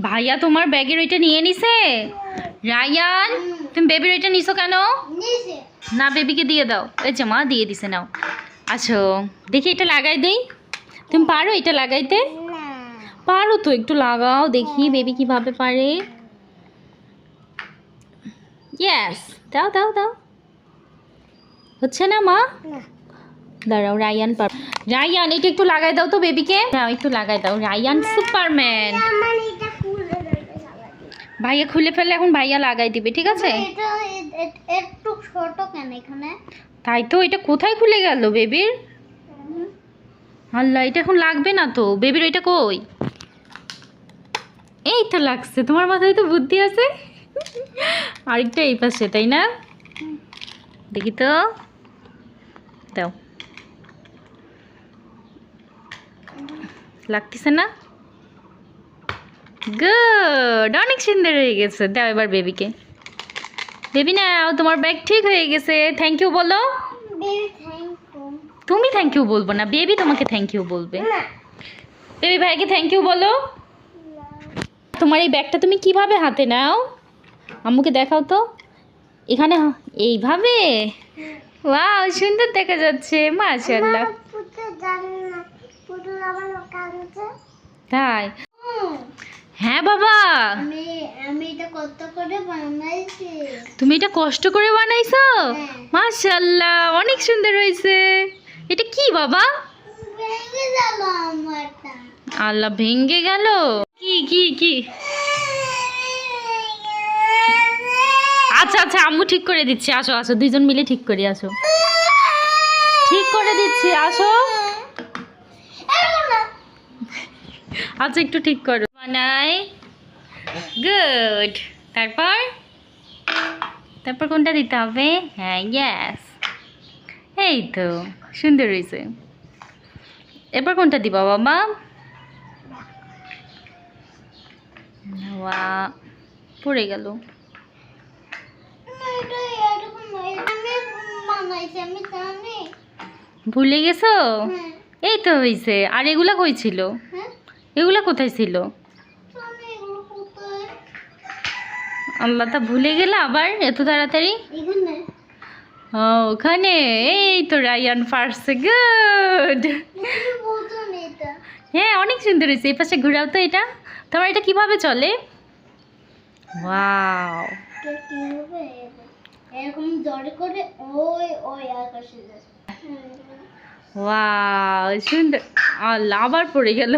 ভাইয়া তোমার ব্যাগের ওইটা নিয়ে নিছে? রায়ান তুমি বেবির ওইটা নিছো কেন? না বেবিকে দিয়ে দাও। এই যে মা দিয়ে দিছে নাও। আচ্ছা দেখি এটা লাগাই দেই। তুমি পারো এটা লাগাইতে? পারো তো একটু লাগাও দেখি বেবি কীভাবে পারে। ইয়েস দাও দাও দাও। হচ্ছে না মা? দাঁড়াও রায়ান পার। রায়ান এটা একটু লাগাই দাও তো বেবিকে দাও একটু লাগাই দাও। রায়ান সুপারম্যান আমার এটা খুলে দেবে সারাদিন। ভাইয়া খুলে ফেলে এখন ভাইয়া লাগাই দিবে ঠিক আছে? এটা একটু ছোট কেন এখানে? তাই তো এটা কোথায় খুলে গেল বেবির? আল্লাহ এটা এখন লাগবে না তো। বেবির ওইটা কই? এই তো লাগছে তোমার মাথায় তো বুদ্ধি আছে? আরেকটা এই পাশে তাই না? দেখি তো। দাও। লাগতেছে না? গুড অনেক সুন্দর হয়ে গেছে। দাও এবার বেবিকে বেবি নাও তোমার ব্যাগ ঠিক হয়ে গেছে। থ্যাংক ইউ বলো। তুমি থ্যাংক ইউ বলব না। বেবি তোমাকে থ্যাংক ইউ বলবে। বেবি ভাইকে থ্যাংক ইউ বলো। তোমার এই ব্যাগটা তুমি কীভাবে হাতে নাও? আম্মুকে দেখাও তো। এখানে এইভাবে? ওয়াও সুন্দর দেখা যাচ্ছে। মাশাআল্লাহ। তাই। হ্যাঁ বাবা। আমি আমি এটা কত করে বানাইছি? তুমি এটা কষ্ট করে বানাইছো? হ্যাঁ। মাশাআল্লাহ অনেক সুন্দর হয়েছে। এটা কি বাবা? ভেঙে গেল আমারটা। আল্লাহ ভেঙ্গে গেল? কি কি কি? আচ্ছা আচ্ছা আম্মু ঠিক করে দিচ্ছি। আসো আসো দুইজন মিলে ঠিক করি আসো। ঠিক করে দিচ্ছি আসো। আচ্ছা একটু ঠিক করো। বানাই গুড তারপর? তারপর কোনটা দিতে হবে? হ্যাঁ ইয়েস এই তো সুন্দর হয়েছে। এবার কোনটা দিবা বাবা? পড়ে গেল। ভুলে গেছো? হ্যাঁ। এই তো হয়েছে আর এগুলা কই ছিল? হ্যাঁ। এগুলা কোথায় ছিল জানি এগুলো কোথায় আল্লাহ তা ভুলে গেলে আবার এত তাড়াতাড়ি? ওখানে? এই তো রায়ান পারছে গুড। হ্যাঁ অনেক সুন্দর হয়েছে। এই পাশে ঘুরাও তো এটা। তোমার এটা কীভাবে চলে? ওয়াও। এটা কি হবে এরকম জড়ে করে ওই ওই আকাশে ওয়াও সুন্দর। আল্লাহ আবার পড়ে গেল।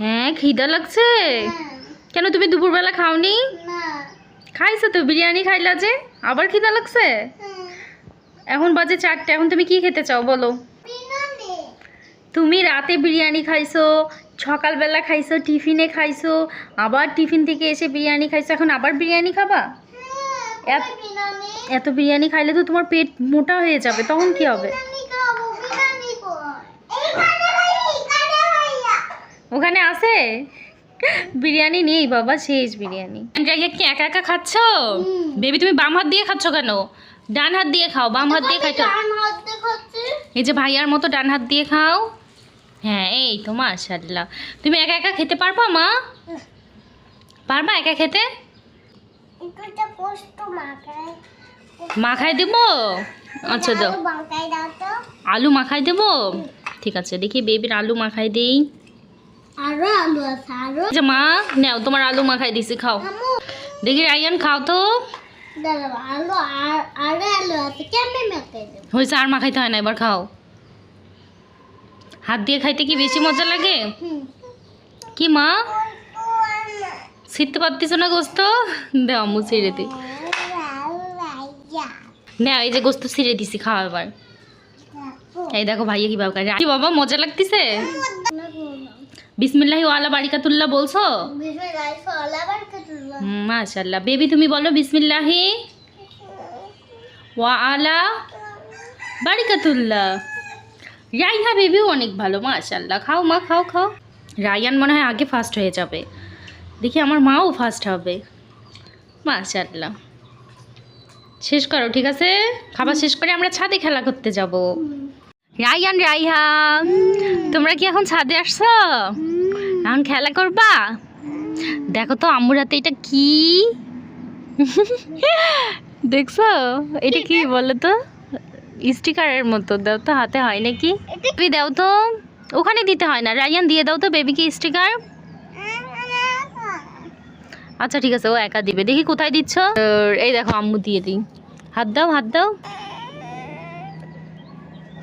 হ্যাঁ খিদা লাগছে? হ্যাঁ, কেন তুমি দুপুরবেলা খাওনি? খাইছো তো বিরিয়ানি খাইলা যে? আবার খিদা লাগছে? এখন বাজে চারটে এখন তুমি কি খেতে চাও বলো? তুমি রাতে বিরিয়ানি খাইছো সকালবেলা খাইছো টিফিনে খাইছো আবার টিফিন থেকে এসে বিরিয়ানি খাইছো এখন আবার বিরিয়ানি খাবা? হ্যাঁ এত বিরিয়ানি খাইলে তো তোমার পেট মোটা হয়ে যাবে তখন কি হবে বিরিয়ানি খাব বিরিয়ানি কই এইখানে ভাই এইখানে ভাইয়া ওখানে আছে? বিরিয়ানি নেই বাবা শেষ বিরিয়ানি। জায়গায় কি একা একা খাচ্ছ? বেবি তুমি বাম হাত দিয়ে খাচ্ছ কেন? ডান হাত দিয়ে খাও বাম হাত দিয়ে খাইছো। এই যে ভাইয়ার মতো ডান হাত দিয়ে খাও। হ্যাঁ এই তো মাশাল্লাহ তুমি একা একা খেতে পারবা মা? পারবা একা খেতে? মাখাই। দেবো? আচ্ছা দাও। আলু মাখাই দেবো? ঠিক আছে দেখি বেবির আলু মাখাই দেই। আরও আলু আছে আরও। যে মা নাও তোমার আলু মাখাই দিছি খাও। দেখি রাইয়ান খাও তো। আলু আর আরও আলু আছে কেমনে মাখাই দেবো? হয়েছে আর মাখাইতে হয় না এবার খাও। হাত দিয়ে খাইতে কি বেশি মজা লাগে? কি মা? ছিটতে না গোস্ত? দাও আম্মু ছিঁড়ে দি। না এই যে গোস্ত ছিঁড়ে দিছি খাও এবার। এই দেখো ভাইয়া কি বাবা মজা লাগতেছে? বিসমিল্লাহি ওয়ালা বারিকাতুল্লাহ বলছো? মাশাল্লাহ বেবি তুমি বলো বিসমিল্লাহি ওয়া আলা বারিকাতুল্লাহ। রাইহা বেবিও অনেক ভালো মাশাল্লাহ খাও মা খাও খাও। রায়ান মনে হয় আগে ফার্স্ট হয়ে যাবে। দেখি আমার মাও ফার্স্ট হবে। মাশাল্লাহ শেষ করো ঠিক আছে? খাবার শেষ করে আমরা ছাদে খেলা করতে যাব। রায়ান রাইহা তোমরা কি এখন ছাদে আসছো? এখন খেলা করবা? দেখো তো আম্মুর হাতে এটা কি? দেখছ? এটা কি বলো তো? স্টিকারের মতো দাও তো হাতে হয় নাকি? তুমি দাও তো। ওখানে দিতে হয় না রায়ান দিয়ে দাও তো বেবিকে স্টিকার। আচ্ছা ঠিক আছে ও একা দিবে। দেখি কোথায় দিচ্ছ? এই দেখো আম্মু দিয়ে দিই। হাত দাও হাত দাও।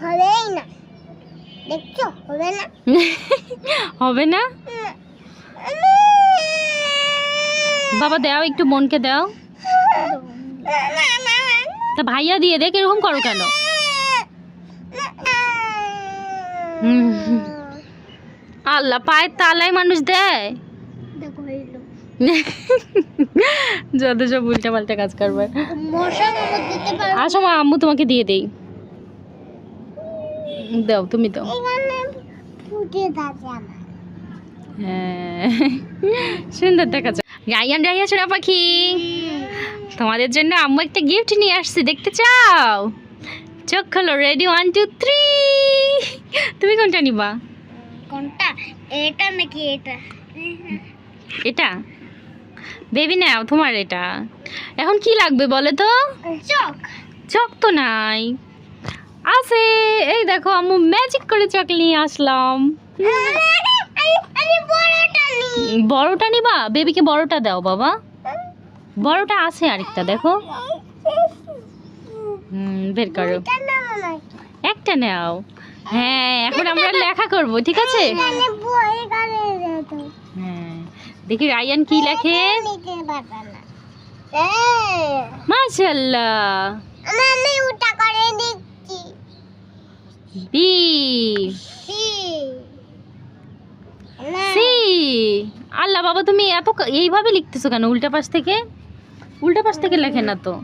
হবেই না। দেখছ? হবে না? হবে না? বাবা দাও একটু বোনকে দাও। তা ভাইয়া দিয়ে দেখ এরকম করো কেন। আল্লাহ পায়ের তালায় মানুষ দেয়। যত সব উল্টা পাল্টা কাজ করবে। আসো মা আম্মু তোমাকে দিয়ে দেই। দাও তুমি দাও। হ্যাঁ সুন্দর দেখাচ্ছে। রায়ান রাইয়া ছোড়া পাখি তোমাদের জন্য আম্মু একটা গিফট নিয়ে আসছি দেখতে চাও? চোখ খোলো রেডি ওয়ান টু থ্রি তুমি কোনটা নিবা? কোনটা? এটা নাকি এটা? এটা? বেবি নাও তোমার এটা। এখন কি লাগবে বলো তো? চোখ। চক তো নাই। আছে এই দেখো, আম্মু ম্যাজিক করে চক নিয়ে আসলাম। আমি বড়টা নিবা? বেবিকে বড়টা দাও বাবা। বড়টা আছে আরেকটা, দেখো। হুম, বের করো। একটা নাও। হ্যাঁ এখন আমরা লেখা করব, ঠিক আছে? হ্যাঁ দেখি রায়ান কি লেখে। মাশাল্লাহ আমি আমি উল্টা করে দিচ্ছি বি সি আল্লাহ বাবা তুমি এত এইভাবে লিখতেছো কেন? উল্টা পাশ থেকে? উল্টা পাশ থেকে লেখে না তো।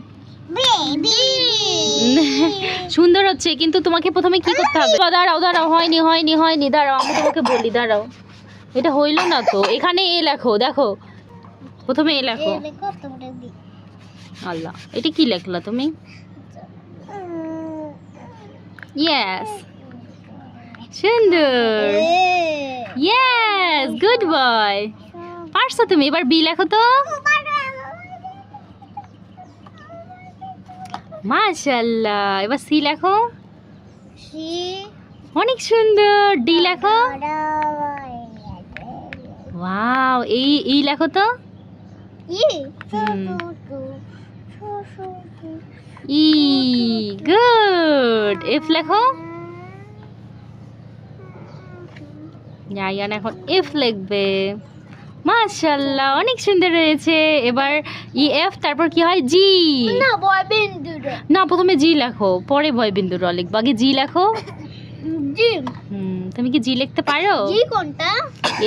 সুন্দর হচ্ছে কিন্তু তোমাকে প্রথমে কি করতে হবে? দাঁড়াও দাঁড়াও হয়নি হয়নি হয়নি দাঁড়াও আমি তোমাকে বলি দাঁড়াও। এটা হইল না তো। এখানে এ লেখো দেখো। প্রথমে এ লেখো। আল্লাহ এটা কি লেখলা তুমি? ইয়েস সুন্দর ইয়েস গুড বয় পারছ তুমি? এবার বি লেখো তো। মাশাল্লাহ এবার সি লেখো। অনেক সুন্দর। ডি লেখো। ওয়াও এই ই লেখো তো। ই। ই গুড এফ লেখো? রায়ান এখন এফ লিখবে। মাশাল্লাহ অনেক সুন্দর রয়েছে এবার ই এফ তারপর কি হয়? জি না বয় বিন্দুটা না প্রথমে জি লেখো পরে ভয় বিন্দু র লিখব। আগে জি লেখো। জি হুম তুমি কি জি লিখতে পারো? জি কোনটা?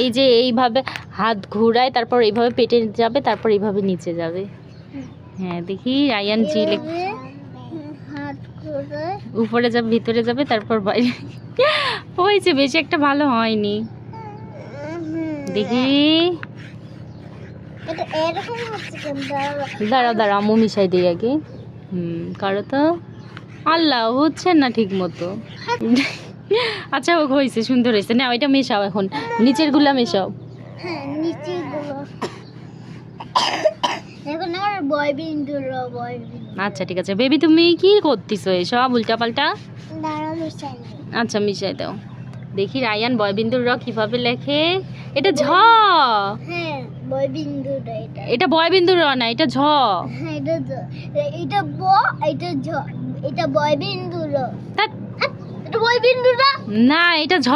এই যে এইভাবে হাত ঘুরায় তারপর এইভাবে পেটে যাবে তারপর এইভাবে নিচে যাবে। হ্যাঁ দেখি রায়ান জি লিখ হাত করে উপরে যাবে ভিতরে যাবে তারপর বাইরে। হয়েছে বেশি একটা ভালো হয়নি। দেখি। দাঁড়াও দাঁড়াও আম্মু মিশাই দিই আগে। হুম কারও তো? আল্লাহ হচ্ছে না ঠিক মতো আচ্ছা ও হয়েছে সুন্দর হয়েছে। না ওইটা মেশাও এখন। নিচেরগুলা মেশাও। হ্যাঁ নিচে গুলো আচ্ছা ঠিক আছে। বেবি তুমি কি করতেছো এসব? উল্টা পাল্টা আচ্ছা মিশাই দাও। দেখি রায়ান বয়বিন্দুর র কীভাবে লেখে। এটা ঝ। হ্যাঁ এটা। বয়বিন্দুর র না এটা ঝ। হ্যাঁ এটা জ- এটা ব এটা ঝ। এটা বয় বিন্দু র না? এটা ঝ।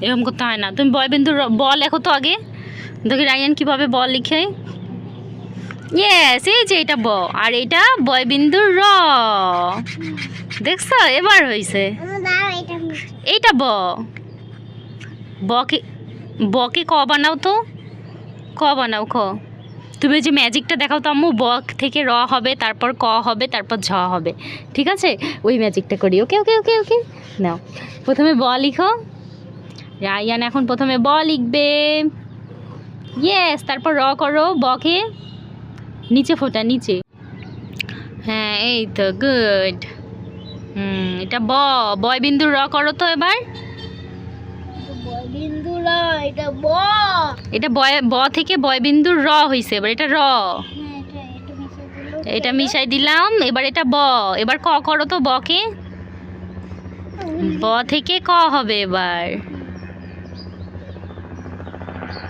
এরকম করতে হয় না। তুমি বয়বিন্দুর র- ব লেখো তো আগে। দেখি রায়ান কীভাবে ব লিখে। ইয়েস এই যে এটা ব, আর এটা বয়বিন্দুর র। দেখছ? এবার হয়েছে। এইটা ব। বকে বকে ক বানাও তো। ক বানাও, খ। তুমি যে ম্যাজিকটা দেখাও তো আম্মু, বক থেকে র হবে, তারপর ক হবে, তারপর ঝ হবে। ঠিক আছে? ওই ম্যাজিকটা করি। ওকে ওকে ওকে ওকে। নাও। প্রথমে ব লিখো। রায়ান এখন প্রথমে ব লিখবে। ইয়েস তারপর র করো বকে নিচে ফোটা নিচে। হ্যাঁ এই তো গুড হুম এটা ব বয় বিন্দু র করো তো এবার। এটা বয় বিন্দু ব। থেকে বয় বিন্দুর র হইছে এবার এটা র হ্যাঁ এটা মিশাই দিলাম এবার এটা ব। এবার ক করো তো বকে। ব থেকে ক হবে এবার।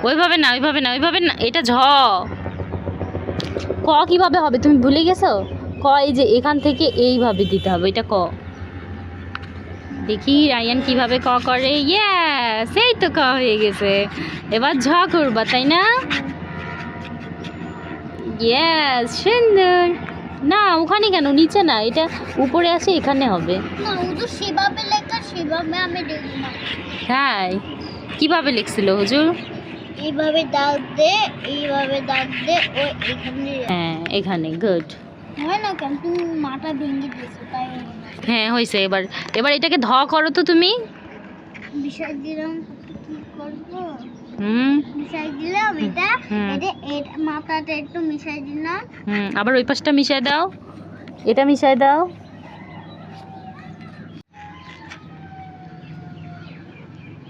ওইভাবে না ওইভাবে না ওইভাবে না এটা ঝ। ক কীভাবে হবে তুমি ভুলে গেছো? ক এই যে এখান থেকে এইভাবে দিতে হবে এটা ক। দেখি রায়ান কীভাবে ক করে। ইয়ে সেই তো ক হয়ে গেছে। এবার ঝ করবা তাই না? ইয়েস সুন্দর। না ওখানে কেন? নিচে না এটা উপরে আছে এখানে হবে। না ও তো সেভাবে লেখা সেভাবে আমি তাই। কীভাবে লিখছিল হুজুর? এইভাবে দাগ দে এইভাবে দাগ দে ও এখানে হ্যাঁ এখানে গুড হয় না কেন? তুমি মাথা ভেঙে দিয়েছ তাই হ্যাঁ হয়েছে এবার। এবার এটাকে ধ করো তো তুমি। বিষয় দিলাম কি করব? হুম। মিশাই দিলাম এটা এটা এটা মাথাটা একটু মিশাই দিলাম। হুম আবার ওই পাশটা মিশাই দাও। এটা মিশাই দাও।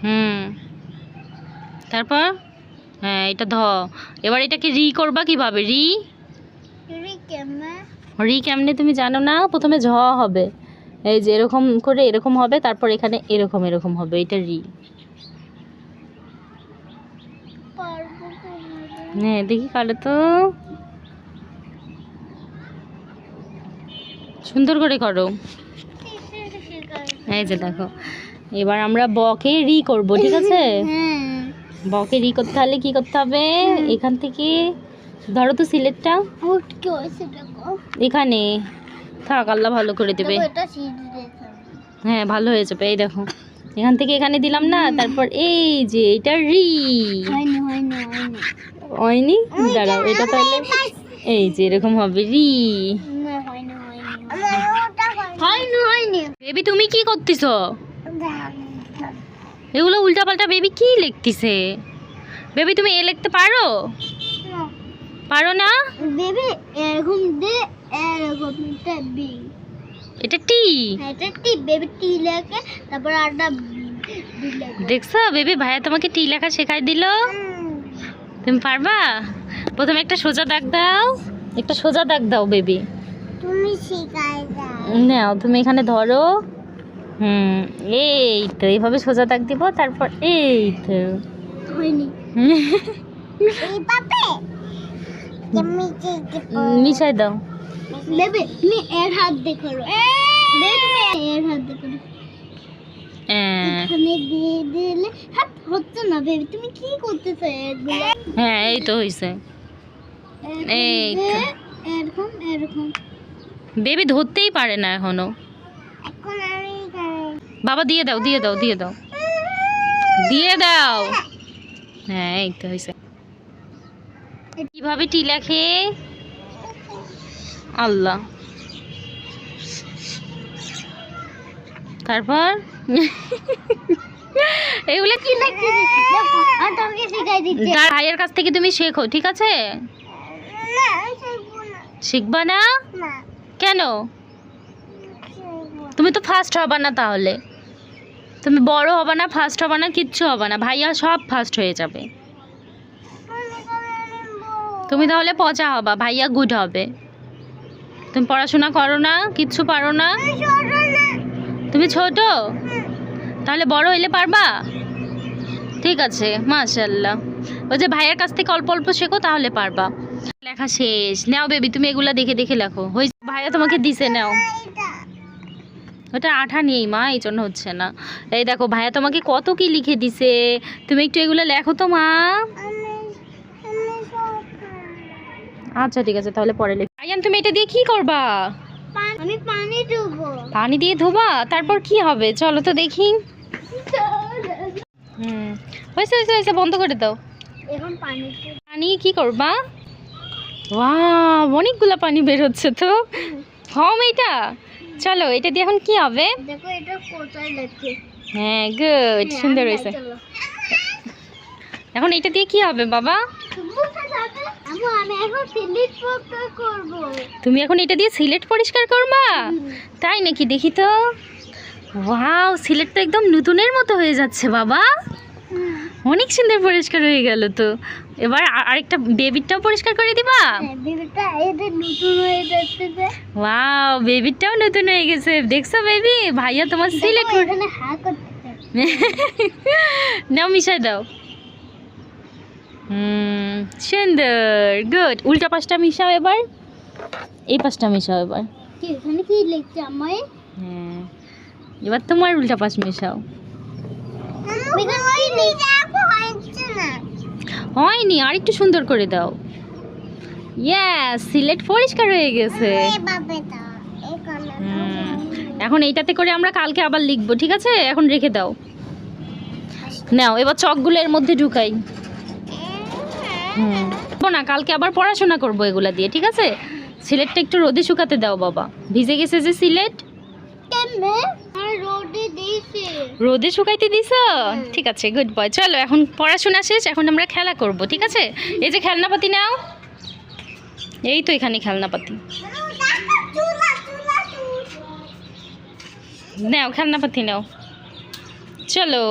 হুম। তারপর? হ্যাঁ এটা ধ এবার এটাকে রি করবা কীভাবে? রি? রি কেমনে? তুমি জানো না? প্রথমে ঝ হবে। এই যে এরকম করে এরকম হবে তারপর এখানে এরকম এরকম হবে। এটা রি। হ্যাঁ দেখি কালো তো। সুন্দর করে করো। এই যে দেখো। এবার আমরা বকে রি করব ঠিক আছে? হ্যাঁ। বকে রি করতে হলে কি করতে হবে? এখান থেকে ধরো তো সিলেটটা। এখানে। থাক আল্লাহ ভালো করে দেবে। হ্যাঁ ভালো হয়ে যাবে এই দেখো। এখান থেকে এখানে দিলাম না তারপর এই যে এটা রি। হয়নি দাঁড়াও এটা তাহলে এই যে এরকম হবে রি। বেবি তুমি কি করতেছো? এগুলো উল্টাপাল্টা বেবি কি লিখতেছে? বেবি তুমি এ লিখতে পারো? পারো না? বেবি এরকম দে এরকম এটা বি। এটা টি। এটা টি বেবি টি লেখে তারপর আরটা দেখছ বেবি ভাইয়া তোমাকে টি লেখা শেখাই দিল? তুমি পারবা? প্রথমে একটা সোজা দাগ দাও একটা সোজা দাগ দাও বেবি। তুমি শিখাই দাও। নাও তুমি এখানে ধরো। হুম এই তো এইভাবে সোজা দাগ দিব তারপর এই তো। হয়নি। মিশাই দাও। বেবি তুমি এর হাত দেখো এর হাত দেখো হ্যাঁ এখানে দিয়ে দিলে হাত হচ্ছে না বেবি তুমি কি করতেছো হ্যাঁ এই তো হয়েছে এই। এরকম এরকম। বেবি ধরতেই পারে না এখনও। এখন বাবা দিয়ে দাও দিয়ে দাও দিয়ে দাও। দিয়ে দাও। হ্যাঁ এই তো হয়েছে কীভাবে টি লেখে আল্লাহ। তারপর? এগুলো কি দিচ্ছি তার ভাইয়ের কাছ থেকে তুমি শেখো ঠিক আছে? না না শিখবা না? না। কেন? তুমি তো ফার্স্ট হবা না তাহলে। তুমি বড় হবে না ফার্স্ট হবে না, কিচ্ছু হবে না। ভাইয়া সব ফার্স্ট হয়ে যাবে। তুমি তাহলে পচা হবা, ভাইয়া গুড হবে। তুমি পড়াশোনা করো না, কিচ্ছু পারো না। তুমি ছোট? তাহলে বড় হইলে পারবা? ঠিক আছে মাশাল্লাহ ওই যে ভাইয়ের কাছ থেকে অল্প অল্প শেখো, তাহলে পারবা। লেখা শেষ। নাও বেবি, তুমি এগুলা দেখে দেখে লেখো। হয়েছে ভাইয়া তোমাকে দিছে, নাও। ওটা আঠা নেই মা এই জন্য হচ্ছে না। এই দেখো ভাইয়া তোমাকে কত কি লিখে দিছে? তুমি একটু এগুলো লেখো তো মা। আচ্ছা ঠিক আছে তাহলে পরে লেখো। আয়ান তুমি এটা দিয়ে কি করবা? আমি পানি দেবো পানি দিয়ে ধোবা? তারপর কি হবে? চলো তো দেখি। হুম হয়েছে হয়েছে হয়েছে বন্ধ করে দাও। এখন পানি পানি কি করবা? ওয়া অনেকগুলো পানি বের হচ্ছে তো। হম। এটা চলো এটা দিয়ে এখন কি হবে? হ্যাঁ গুড সুন্দর হয়েছে। এখন এটা দিয়ে কি হবে বাবা? তুমি এখন এটা দিয়ে সিলেট পরিষ্কার করবা? তাই নাকি? দেখি তো। ওয়াও সিলেট তো একদম নতুনের মতো হয়ে যাচ্ছে বাবা। অনেক সুন্দর পরিষ্কার হয়ে গেল তো। এবার আরেকটা বেবিরটাও পরিষ্কার করে দিবা? হ্যাঁ, হয়ে ওয়াও বেবিরটাও নতুন হয়ে গেছে। দেখছ বেবি? ভাইয়া তোমার সিলেক্ট নাও মিশাই দাও। হুম সুন্দর গুড। উল্টা পাশটা মিশাও এবার। এই পাশটা মিশাও এবার। হ্যাঁ এবার তোমার উল্টা পাশ মিশাও। হয়নি আর একটু সুন্দর করে দাও। ইয়েস সিলেট পরিষ্কার হয়ে গেছে। এখন এইটাতে করে আমরা কালকে আবার লিখব ঠিক আছে? এখন রেখে দাও। নাও এবার চকগুলো এর মধ্যে ঢুকাই। হুম। না কালকে আবার পড়াশোনা করব এগুলা দিয়ে ঠিক আছে? সিলেটটা একটু রোদে শুকাতে দাও বাবা। ভিজে গেছে যে সিলেট কেমনে আর রোদে দিয়েছে রোদে শুকাইতে দিস ঠিক আছে গুড বয় চলো এখন পড়াশোনা শেষ এখন আমরা খেলা করব ঠিক আছে? এই যে খেলনাপাতি নাও। এই তো এখানে খেলনাপাতি। নাও খেলনাপাতি নাও। চলো।